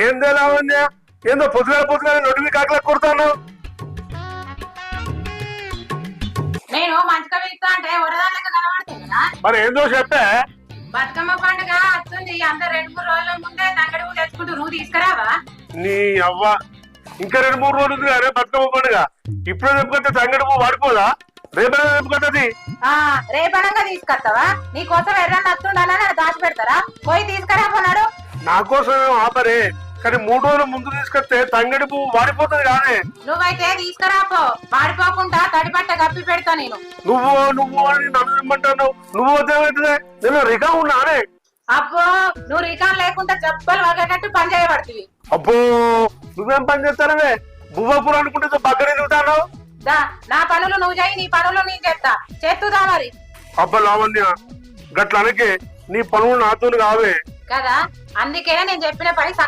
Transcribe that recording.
ఏందే లావణ్య ఏందో పొద్దుగా పొద్దుగా నొడివి కాకలా కొడతాను నేను మంచిగా పిలుస్తా అంటే వరదాలకు కనబడుతుంది మరి ఏందో చెప్పే? బతుకమ్మ పండుగ వస్తుంది. అందరు రెండు మూడు రోజుల ముందే తంగడి పువ్వు తెచ్చుకుంటూ నువ్వు తీసుకురావా? నీ అవ్వ. ఇంకా రెండు మూడు రోజులు ఉంది కదా బతుకమ్మ పండుగ. ఇప్పుడే చెప్పుకుంటే సంగడి పువ్వు వాడిపోదా రేపైనా చెప్పుకుంటది ఆ రేపనంగా తీసుకొస్తావా? నీ కోసం ఎర్రన్న వస్తుండాలని దాచి పెడతారా పోయి నా కోసం ఆపరే కానీ మూడు రోజుల ముందు తీసుకొస్తే తంగడి పువ్వు వాడిపోతుంది కానీ. నువ్వైతే తీసుకురాపో మాడిపోకుండా తడిపట్ట గప్పి పెడతా నేను. నువ్వు నువ్వు అని నన్ను రమ్మంటున్నావు. నువ్వు వద్దేమవుతుంది నేను రికా ఉన్నానే. అబ్బో నువ్వు రికాన్ లేకుండా చెప్పలు వగేటట్టు పని చేయబడుతుంది. అబ్బో నువ్వేం పని చేస్తానవే? బువ్వపూర్ అనుకుంటే పక్కనే తింటాను దా నా పనులు నువ్వు చేయి నీ పనులు నేను చేస్తా. చేస్తుదా మరి. అబ్బ లావణ్య గట్ల అనకే నీ పనులు నాతో కావే. కదా? అందుకే నేను చెప్పిన పని